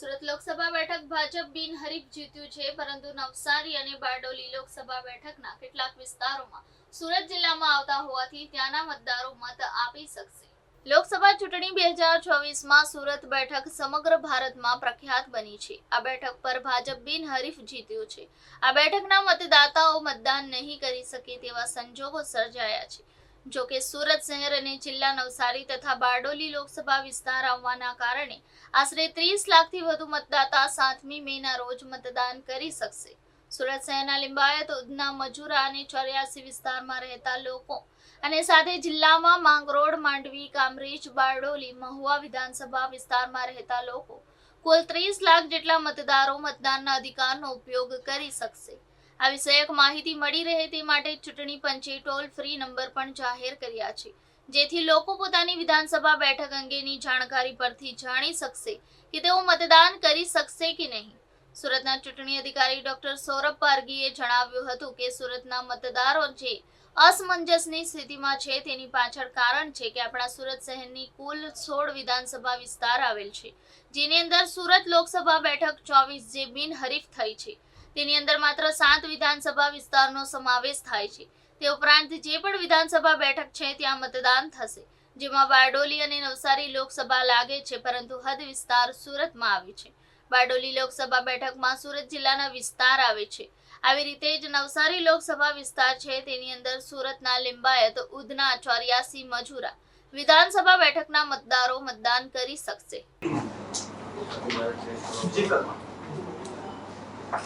સુરત લોકસભા બેઠક ભાજપ બિનહરીફ જીત્યું છે, પરંતુ નવસારી અને બારડોલી લોકસભા બેઠકના કેટલાક વિસ્તારોમાં સુરત જિલ્લામાં આવતા હોવાથી ત્યાંના મતદારો મત આપી શકશે. લોકસભા ચૂંટણી બે હજાર ચોવીસમાં સુરત બેઠક સમગ્ર ભારતમાં પ્રખ્યાત બની છે. આ બેઠક પર ભાજપ બિનહરીફ જીત્યું છે. આ બેઠકના મતદાતાઓ મતદાન નહીં કરી શકે તેવા સંજોગો સર્જાયા છે. જો કે સુરત શહેર અને જિલ્લા નવસારી તથા બારડોલી લોકસભા વિસ્તાર આવવાના કારણે આશરે ત્રીસ લાખથી વધુ મતદાતા સાતમી મેના રોજ મતદાન કરી શકશે. સુરત શહેરના લિંબાયત, ઉધના, મજુરા અને ચોર્યાસી વિસ્તારમાં રહેતા લોકો અને સાથે જિલ્લામાં માંગરોળ, માંડવી, કામરેજ, બારડોલી, મહુવા વિધાનસભા વિસ્તારમાં રહેતા લોકો કુલ ત્રીસ લાખ જેટલા મતદારો મતદાનના અધિકારનો ઉપયોગ કરી શકશે. આ વિષયક માહિતી મળી રહે તે માટે ચૂંટણી પંચે ટોલ ફ્રી નંબર પણ જાહેર કર્યા છે. જેથી લોકો પોતાની વિધાનસભા બેઠક અંગેની જાણકારી પરથી જાણી શકશે કે તેઓ મતદાન કરી શકશે કે નહીં. સુરતના ચૂંટણી અધિકારી ડોક્ટર સૌરભ પારગીએ જણાવ્યું હતું કે સુરતના મતદારો જે અસમંજસની સ્થિતિમાં છે તેની પાછળ કારણ છે કે આપણા સુરત શહેરની કુલ સોળ વિધાનસભા વિસ્તાર આવેલ છે. જેની અંદર સુરત લોકસભા બેઠક ચોવીસ જે બિનહરીફ થઈ છે. તેની અંદર માત્ર સાત વિધાનસભા વિસ્તારનો સમાવેશ થાય છે. તે ઉપરાંત જે પણ વિધાનસભા બેઠક છે, ત્યાં મતદાન થશે, જેમાં બારડોલી અને નવસારી લોકસભા લાગે છે, પરંતુ હદ વિસ્તાર સુરતમાં આવે છે. બારડોલી લોકસભા બેઠકમાં સુરત જિલ્લાના વિસ્તાર આવે છે. આવી રીતે જ નવસારી લોકસભા વિસ્તાર છે, તેની અંદર સુરતના લિંબાયત, ઉધના, ચોર્યાસી, મજુરા વિધાનસભા બેઠકના મતદારો મતદાન કરી શકશે.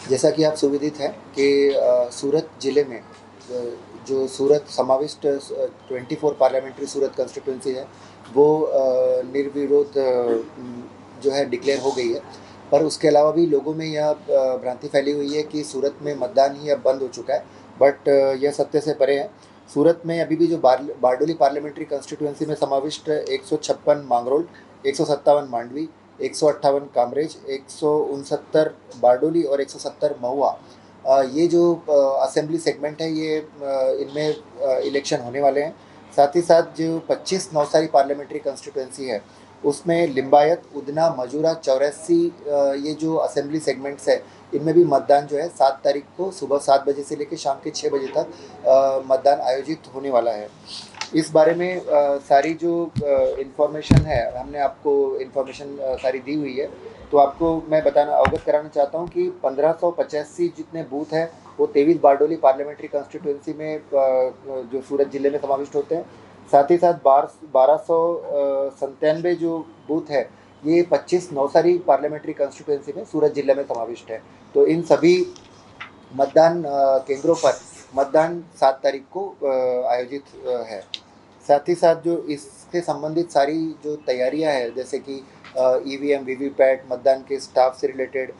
जैसा कि आप सुविदित हैं कि सूरत ज़िले में जो सूरत समाविष्ट twenty four parliamentary Surat constituency है, वो निर्विरोध जो है डिक्लेयर हो गई है। पर उसके अलावा भी लोगों में यह भ्रांति फैली हुई है कि सूरत में मतदान ही अब बंद हो चुका है। बट यह सत्य से परे है। सूरत में अभी भी जो बार, बारडोली पार्लियामेंट्री कंस्टिट्यूंसी में समाविष्ट एक सौ छप्पन मांगरोल, एक सौ सत्तावन मांडवी एक सौ अट्ठावन कामरेज, एक सौ उनसत्तर बारडोली और एक सौ सत्तर महुआ। ये जो असेंबली सेगमेंट है, ये इनमें इलेक्शन होने वाले हैं। साथ ही साथ जो 25 नवसारी पार्लियामेंट्री कंस्टिट्यूंसी है, उसमें लिंबायत, उदना, मजूरा, चौरासी ये जो असेंबली सेगमेंट्स है, इनमें भी मतदान जो है, सात तारीख को सुबह सात बजे से लेकर शाम के छः बजे तक मतदान आयोजित होने वाला है। इस बारे में अ, सारी जो इंफॉर्मेशन है हमने आपको इन्फॉर्मेशन सारी दी हुई है। तो आपको मैं बताना अवगत कराना चाहता हूँ कि पंद्रह जितने बूथ हैं वो तेईस बारडोली पार्लियामेंट्री कॉन्स्टिट्यूंसी में जो सूरत ज़िले में समाविष्ट होते हैं। साथ ही साथ बार बारह सौ जो बूथ है ये पच्चीस नवसारी पार्लियामेंट्री कॉन्स्टिट्यूंसी में सूरत ज़िले में समाविष्ट है। तो इन सभी मतदान केंद्रों पर मतदान सात तारीख को आयोजित है। साथ ही साथ जो इससे संबंधित सारी जो तैयारियाँ हैं, जैसे कि E V M V V PAT मतदान के स्टाफ से रिलेटेड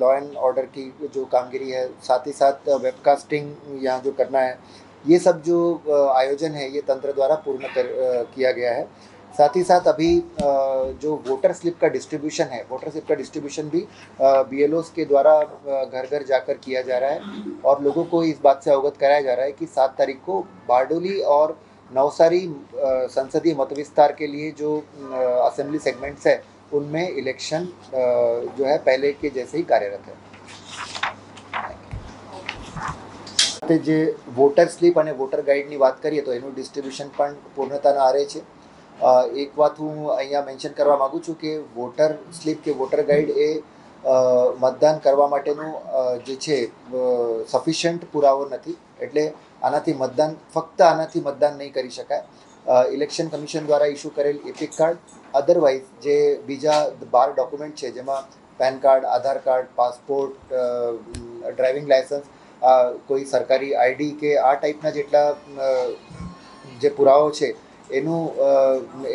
लॉ एंड ऑर्डर की जो कामगिरी है, साथ ही साथ वेबकास्टिंग यहाँ जो करना है, ये सब जो आयोजन है, ये तंत्र द्वारा पूर्ण कर किया गया है। साथ ही साथ अभी अ, जो वोटर स्लिप का डिस्ट्रीब्यूशन है वोटर स्लिप का डिस्ट्रीब्यूशन भी बी एल के द्वारा अ, घर घर जाकर किया जा रहा है और लोगों को इस बात से अवगत कराया जा रहा है कि सात तारीख को बारडोली और नवसारी अ, संसदीय मत विस्तार के लिए जो अ, असेंबली सेगमेंट्स है उनमें इलेक्शन अ, जो है पहले के जैसे ही कार्यरत है તે જે વોટર સ્લીપ અને વોટર ગાઈડની વાત કરીએ તો એનું ડિસ્ટ્રીબ્યુશન પણ પૂર્ણતાના આરે છે અ, એક વાત હું અહીંયા મેન્શન કરવા માગું છું કે વોટર સ્લીપ કે વોટર ગાઈડ એ મતદાન કરવા માટેનું જે છે સફિશિયન્ટ પુરાવો નથી. એટલે આનાથી મતદાન, ફક્ત આનાથી મતદાન નહીં કરી શકાય. ઇલેક્શન કમિશન દ્વારા ઇસ્યુ કરેલ એપિક કાર્ડ અધરવાઇઝ જે બીજા બાર ડોક્યુમેન્ટ છે, જેમાં pan card Aadhaar card passport driving licence કોઈ સરકારી આઈડી કે આ ટાઈપના જેટલા જે પુરાવો છે એનું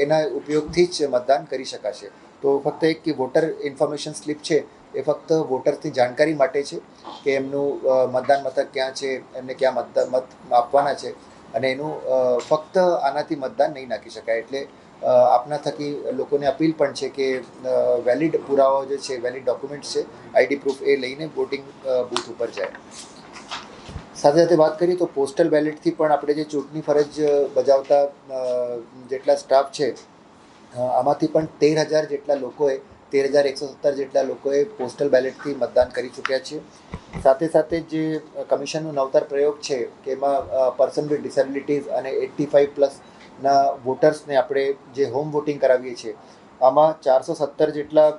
એના ઉપયોગથી જ મતદાન કરી શકાશે. તો ફક્ત એક કે વોટર ઇન્ફોર્મેશન સ્લિપ છે, એ ફક્ત વોટર્સની જાણકારી માટે છે કે એમનું મતદાન મથક ક્યાં છે, એમને ક્યાં મતદાન મત આપવાના છે અને એનું ફક્ત આનાથી મતદાન નહીં નાખી શકાય. એટલે આપના થકી લોકોને અપીલ પણ છે કે વેલિડ પુરાવાઓ જે છે વેલિડ ડોક્યુમેન્ટ્સ છે આઈડી પ્રૂફ એ લઈને વોટિંગ બૂથ ઉપર જાય. સાથે સાથે વાત કરીએ તો પોસ્ટલ બેલેટથી પણ આપણે જે ચૂંટણી ફરજ બજાવતા જેટલા સ્ટાફ છે આમાંથી પણ તેર હજાર જેટલા લોકોએ, તેર હજાર એકસો સત્તર જેટલા લોકોએ પોસ્ટલ બેલેટથી મતદાન કરી ચૂક્યા છે. સાથે સાથે જે કમિશનનો નવતર પ્રયોગ છે કે એમાં પર્સન વિથ ડિસેબિલિટીઝ અને એટ્ટી ફાઇવ પ્લસના વોટર્સને આપણે જે હોમ વોટિંગ કરાવીએ છીએ, આમાં ચારસો સત્તર જેટલા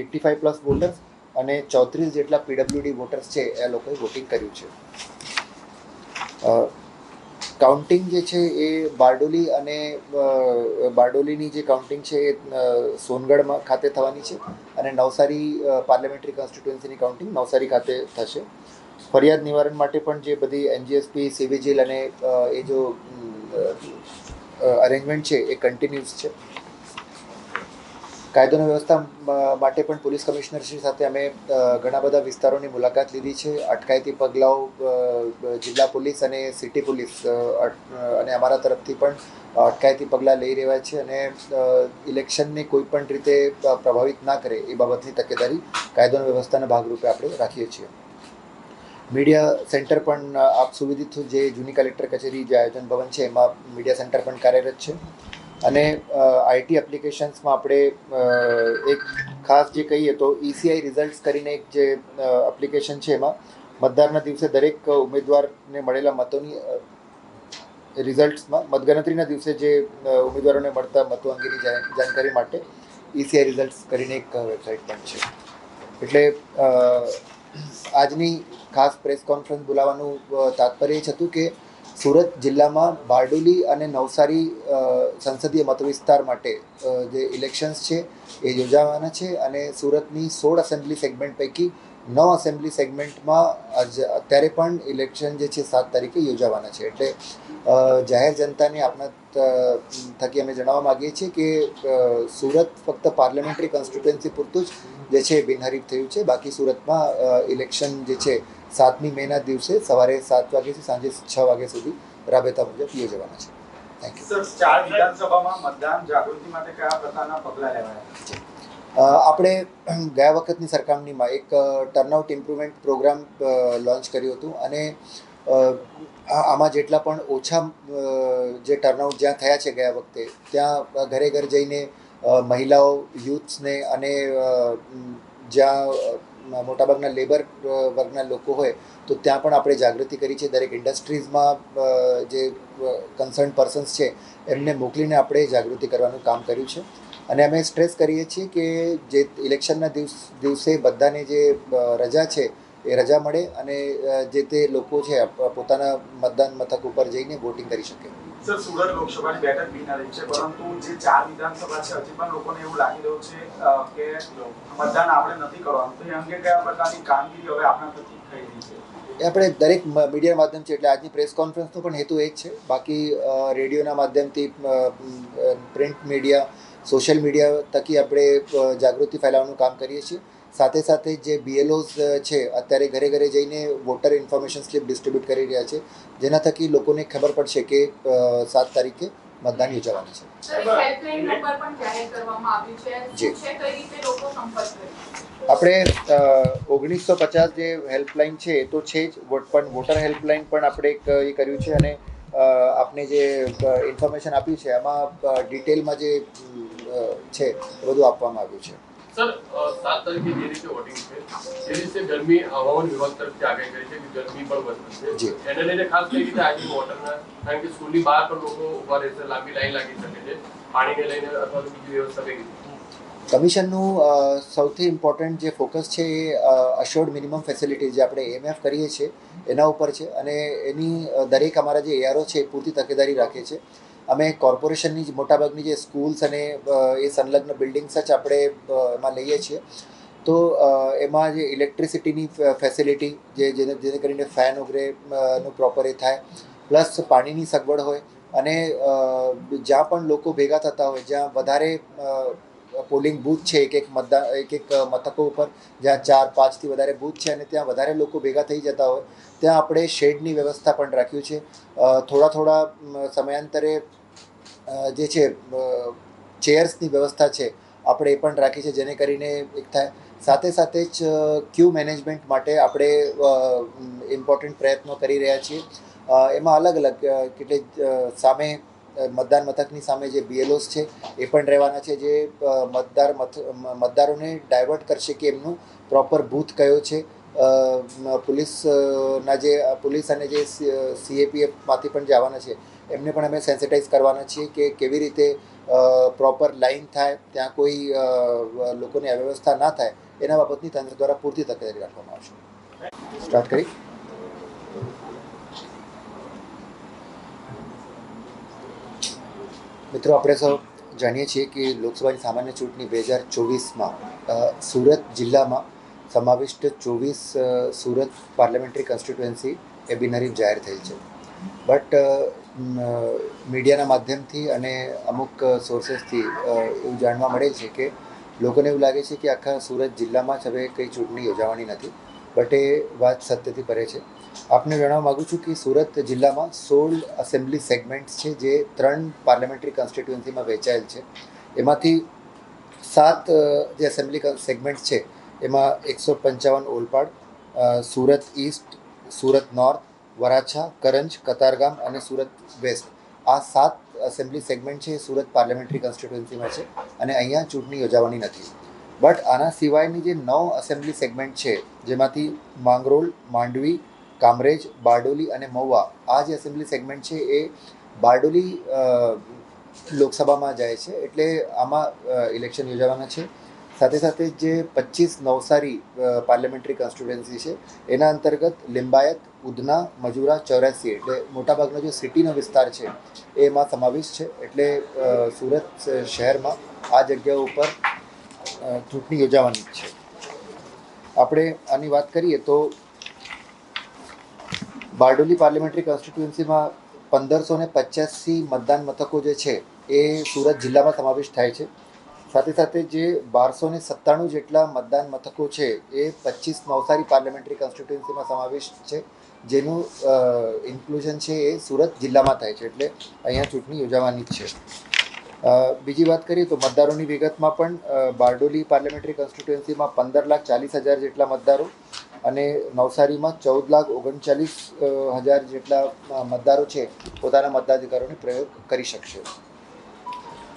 એટ્ટી ફાઇવ પ્લસ વોટર્સ અને ચોત્રીસ જેટલા પીડબ્લ્યુડી વોટર્સ છે, એ લોકોએ વોટિંગ કર્યું છે. કાઉન્ટિંગ જે છે, એ બારડોલી અને બારડોલીની જે કાઉન્ટિંગ છે, એ સોનગઢમાં ખાતે થવાની છે અને નવસારી પાર્લામેન્ટરી કોન્સ્ટિટ્યુન્સીની કાઉન્ટિંગ નવસારી ખાતે થશે. ફરિયાદ નિવારણ માટે પણ જે બધી એનજીએસપી સિવિજિલ અને એ જો અરેન્જમેન્ટ છે, એ કન્ટિન્યુઅસ છે. કાયદો અને વ્યવસ્થા માટે પણ પોલીસ કમિશનરશ્રી સાથે અમે ઘણા બધા વિસ્તારોની મુલાકાત લીધી છે. અટકાયતી પગલાઓ જિલ્લા પોલીસ અને સિટી પોલીસ અને અમારા તરફથી પણ અટકાયતી પગલાં લઈ રહ્યા છે અને ઇલેક્શનને કોઈ પણ રીતે પ્રભાવિત ના કરે એ બાબતની તકેદારી કાયદો અને વ્યવસ્થાના ભાગરૂપે આપણે રાખીએ છીએ. મીડિયા સેન્ટર પણ આપ સુવિધિત જે જૂની કલેક્ટર કચેરી જે આયોજન ભવન છે એમાં મીડિયા સેન્ટર પણ કાર્યરત છે. અને આઈટી એપ્લિકેશન્સમાં આપણે એક ખાસ જે કહીએ તો ઈસીઆઈ રિઝલ્ટ્સ કરીને એક જે એપ્લિકેશન છે એમાં મતદારના દિવસે દરેક ઉમેદવારને મળેલા મતોની રિઝલ્ટ્સમાં મતગણતરીના દિવસે જે ઉમેદવારોને મળતા મતો અંગેની જાણકારી માટે ઈસીઆઈ રિઝલ્ટ્સ કરીને એક વેબસાઇટ પણ છે. એટલે આજની ખાસ પ્રેસ કોન્ફરન્સ બોલાવવાનું તાત્પર્ય એ જ હતું કે સુરત જિલ્લામાં બારડોલી અને નવસારી સંસદીય મતવિસ્તાર માટે જે ઇલેક્શન્સ છે એ યોજાવાના છે અને સુરતની સોળ એસેમ્બલી સેગમેન્ટ પૈકી નવ એસેમ્બલી સેગમેન્ટમાં અત્યારે પણ ઇલેક્શન જે છે સાત તારીખે યોજાવાના છે. એટલે જાહેર જનતાને આપણા થકી અમે જણાવવા માગીએ છીએ કે સુરત ફક્ત પાર્લામેન્ટરી કોન્સ્ટિટ્યુએન્સી પૂરતું જ જે છે બિનહરીફ થયું છે. બાકી સુરતમાં ઇલેક્શન જે છે સાતમી મેના દિવસે સવારે સાત વાગ્યાથી સાંજે છ વાગ્યા સુધી રાબેતા મુજબ યોજવાના છે. થેન્ક યુ સર ચાર વિધાનસભામાં મતદાન જાગૃતિ માટે કયા પ્રકારના પગલાં લેવાયા? અ, આપણે ગયા વખતની સરખામણીમાં એક ટર્નઆઉટ ઇમ્પ્રુવમેન્ટ પ્રોગ્રામ લોન્ચ કર્યું હતું અને આમાં જેટલા પણ ઓછા જે ટર્નઆઉટ જ્યાં થયા છે ગયા વખતે, ત્યાં ઘરે ઘર જઈને મહિલાઓ યુથ્સને અને જ્યાં મોટાભાગના લેબર વર્ગના લોકો હોય, તો ત્યાં પણ આપણે જાગૃતિ કરી છે. દરેક ઇન્ડસ્ટ્રીઝમાં જે કન્સર્ન પર્સન્સ છે, એમને મોકલીને આપણે જાગૃતિ કરવાનું કામ કર્યું છે. અને અમે સ્ટ્રેસ કરીએ છીએ કે જે ઇલેક્શનના દિવસ દિવસે બધાને જે રજા છે એ રજા મળે અને જે તે લોકો છે પોતાના મતદાન મથક ઉપર જઈને વોટિંગ કરી શકે. સર સુરત લોકસભાની બેઠક બિનહરીફ છે પરંતુ જે ચાર વિધાનસભા છે હજી પણ લોકોને એવું લાગી રહ્યું છે કે મતદાન આપણે નથી કરવાનું. તો એ અંગે કયા પ્રકારની કામગીરી હવે આપણા થકી થઈ રહી છે? આપણે દરેક મીડિયા માધ્યમથી એટલે આજની પ્રેસ કોન્ફરન્સનો પણ હેતુ એ જ છે. બાકી રેડિયોના માધ્યમથી પ્રિન્ટ મીડિયા સોશિયલ મીડિયા તકી આપણે જાગૃતિ ફેલાવવાનું કામ કરીએ છીએ. સાથે સાથે જે બીએલઓઝ છે અત્યારે ઘરે ઘરે જઈને વોટર ઇન્ફોર્મેશન સ્લિપ ડિસ્ટ્રીબ્યુટ કરી રહ્યા છે. જેના થકી લોકોને ખબર પડશે કે સાત તારીખે મતદાન યોજાવાનું છે. જી. આપણે ઓગણીસો પચાસ જે હેલ્પલાઇન છે એ તો છે જ. વોટ પણ વોટર હેલ્પલાઇન પણ આપણે એક એ કર્યું છે અને આપને જે ઇન્ફોર્મેશન આપ્યું છે એમાં ડિટેલમાં જે છે એ બધું આપવામાં આવ્યું છે. સર સાત તારીખે જે રીતે વોટિંગ છે એ રીતે ગરમી હવામાન વિભાગ તરફથી આગાહી કરી છે કે ગરમી પણ વધશે જી. એને લઈને ખાસ કઈ રીતે આજે વોટરના કારણ કે સ્કૂલની બહાર પણ લોકો ઊભા રહેશે લાંબી લાઈન લાગી શકે છે પાણીને લઈને અથવા તો બીજી વ્યવસ્થા કઈ કમિશનનું સૌથી ઇમ્પોર્ટન્ટ જે ફોકસ છે એ અશ્યોર્ડ મિનિમમ ફેસિલિટી જે આપણે એમએફ કરીએ છીએ એના ઉપર છે. અને એની દરેક અમારા જે એઆરઓ છે એ પૂરતી તકેદારી રાખે છે. અમે કોર્પોરેશનની જ મોટાભાગની જે સ્કૂલ્સ અને એ સંલગ્ન બિલ્ડિંગ્સ જ આપણે એમાં લઈએ છીએ. તો એમાં જે ઇલેક્ટ્રિસિટીની ફેસિલિટી જે, જેને જેને કરીને ફેન વગેરે નું પ્રોપર એ થાય, પ્લસ પાણીની સગવડ હોય અને જ્યાં પણ લોકો ભેગા થતા હોય, જ્યાં વધારે પોલિંગ બૂથ છે, એક એક મતદાન એક એક મથકો ઉપર, જ્યાં ચાર, પાંચથી વધારે બૂથ છે અને ત્યાં વધારે લોકો ભેગા થઈ જતા હોય, ત્યાં આપણે શેડની વ્યવસ્થા પણ રાખ્યું છે. થોડા થોડા સમયાંતરે જે છે ચેર્સની વ્યવસ્થા છે આપણે એ પણ રાખી છે જેને કરીને એક થાય. સાથે સાથે જ ક્યુ મેનેજમેન્ટ માટે આપણે ઇમ્પોર્ટન્ટ પ્રયત્નો કરી રહ્યા છીએ. એમાં અલગ અલગ કેટલે સામે મતદાન મથકની સામે જે બીએલઓસ છે એ પણ રહેવાના છે જે મતદાર મતદારોને ડાયવર્ટ કરશે કે એમનું પ્રોપર બૂથ કયો છે. અ, મ- પોલીસ અ, ના જે પોલીસ અને જે સીએપીએફમાંથી પણ જે આવવાના છે. એમને પણ અમે સેન્સિટાઈઝ કરવાના છીએ કે કેવી રીતે પ્રોપર લાઈન થાય, ત્યાં કોઈ લોકોની અવ્યવસ્થા ના થાય, એના બાબતની તંત્ર દ્વારા પૂરતી તકેદારી રાખવામાં આવશે. સ્ટાર્ટ કરી. મિત્રો, આપણે સૌ જાણીએ છીએ કે લોકસભાની સામાન્ય ચૂંટણી બે હજાર ચોવીસમાં સુરત જિલ્લામાં સમાવિષ્ટ ચોવીસ સુરત પાર્લામેન્ટરી કોન્સ્ટિટ્યુએન્સી એ બિનહરીફ જાહેર થઈ છે. બટ મીડિયાના માધ્યમથી અને અમુક સોર્સેસથી એવું જાણવા મળે છે કે લોકોને એવું લાગે છે કે આખા સુરત જિલ્લામાં જ હવે કંઈ ચૂંટણી યોજાવાની નથી, બટ એ વાત સત્યથી પરે છે. આપને જણાવવા માગું છું કે સુરત જિલ્લામાં સોળ એસેમ્બલી સેગમેન્ટ્સ છે જે ત્રણ પાર્લામેન્ટરી કોન્સ્ટિટ્યુઅન્સીમાં વહેંચાયેલ છે. એમાંથી સાત જે એસેમ્બલી સેગમેન્ટ્સ છે, એમાં એકસો પંચાવન ઓલપાડ સુરત ઈસ્ટ સુરત નોર્થ વરાછા, કરંજ, કતારગામ અને સુરત વેસ્ટ. આ સાત એસેમ્બલી સેગમેન્ટ છે, એ સુરત પાર્લામેન્ટરી કોન્સ્ટિટ્યુઅન્સીમાં છે અને અહીંયા ચૂંટણી યોજાવાની નથી. બટ આના સિવાયની જે નવ એસેમ્બલી સેગમેન્ટ છે, જેમાંથી માંગરોલ માંડવી, કામરેજ, બારડોલી અને મહુવા, આ જે એસેમ્બલી સેગમેન્ટ છે, એ બારડોલી લોકસભામાં જાય છે, એટલે આમાં ઇલેક્શન યોજાવાના છે. સાથે સાથે જે પચીસ નવસારી પાર્લામેન્ટરી કોન્સ્ટિટ્યુએન્સી છે, એના અંતર્ગત લિંબાયત ઉધના, મજુરા, ચોર્યાસી એટલે મોટાભાગનો જે સિટીનો વિસ્તાર છે, એમાં સમાવેશ છે. એટલે સુરત શહેરમાં આ જગ્યાઓ ઉપર ચૂંટણી યોજાવાની છે. આપણે આની વાત કરીએ તો બારડોલી પાર્લામેન્ટરી કોન્સ્ટિટ્યુએન્સીમાં પંદરસો ને પચાસી મતદાન મથકો જે છે, એ સુરત જિલ્લામાં સમાવેશ થાય છે. સાથે સાથે જે બારસો ને સત્તાણું જેટલા મતદાન મથકો છે, એ પચીસ નવસારી પાર્લામેન્ટરી કોન્સ્ટિટ્યુએન્સીમાં સમાવેશ છે. જેનું ઇન્ક્લુઝન છે એ સુરત જિલ્લામાં થાય છે, એટલે અહીંયા ચૂંટણી યોજાવાની જ છે. બીજી વાત કરીએ તો મતદારોની વિગતમાં પણ બારડોલી પાર્લામેન્ટરી કોન્સ્ટિટ્યુએન્સીમાં પંદર લાખ ચાલીસ હજાર જેટલા મતદારો અને નવસારીમાં ચૌદ લાખ ઓગણચાલીસ હજાર જેટલા મતદારો છે, પોતાના મતાધિકારોનો પ્રયોગ કરી શકશે.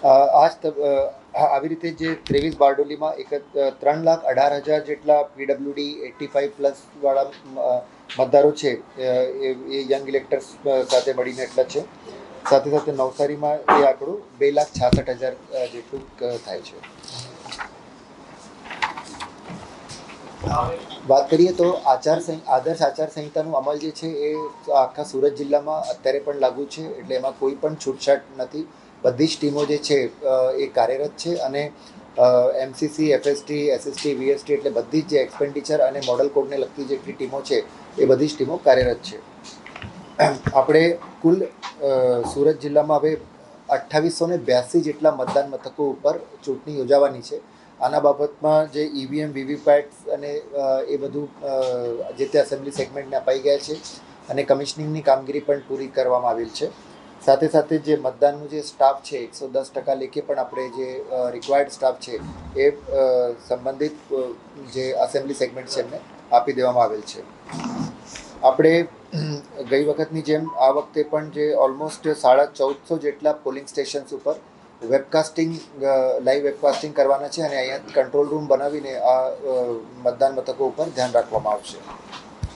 અ, આ જ ત- અ, આ- આવી રીતે જે ત્રેવીસ બારડોલીમાં એક ત્રણ લાખ અઢાર હજાર જેટલા પીડબ્લ્યુડી એટી ફાઇવ પ્લસ વાળા મતદારો છે એ યંગ ઇલેક્ટર્સ સાથે મળીને એટલા છે. સાથે સાથે નવસારીમાં એ આંકડો બે લાખ છાસઠ હજાર જેટલું થાય છે. વાત કરીએ તો આચાર આદર્શ આચાર સંહિતાનું અમલ જે છે એ આખા સુરત જિલ્લામાં અત્યારે પણ લાગુ છે એટલે એમાં કોઈ પણ છૂટછાટ નથી. બધી જ ટીમો જે છે એ કાર્યરત છે અને એમસીસી એફએસટી એસએસટી વીએસટી એટલે બધી જ જે એક્સપેન્ડિચર અને મોડલ કોડને લગતી જેટલી ટીમો છે, એ બધી જ ટીમો કાર્યરત છે. આપણે કુલ સુરત જિલ્લામાં હવે અઠ્ઠાવીસો ને બ્યાસી જેટલા મતદાન મથકો ઉપર ચૂંટણી યોજાવાની છે. આના બાબતમાં જે ઈવીએમ વીવીપેટ અને એ બધું જે તે એસેમ્બલી સેગમેન્ટને અપાઈ ગયા છે અને કમિશનિંગની કામગીરી પણ પૂરી કરવામાં આવેલ છે. સાથે સાથે જે મતદાનનું જે સ્ટાફ છે, એકસો દસ ટકા લેખે પણ આપણે જે રિક્વાયર્ડ સ્ટાફ છે, એ સંબંધિત જે એસેમ્બલી સેગમેન્ટ છે એમને આપી દેવામાં આવેલ છે. આપણે ગઈ વખતની જેમ આ વખતે પણ જે ઓલમોસ્ટ સાડા ચૌદસો જેટલા પોલિંગ સ્ટેશન્સ ઉપર વેબકાસ્ટિંગ લાઈવ વેબકાસ્ટિંગ કરવાના છે અને અહીંયા કંટ્રોલ રૂમ બનાવીને આ મતદાન મથકો ઉપર ધ્યાન રાખવામાં આવશે.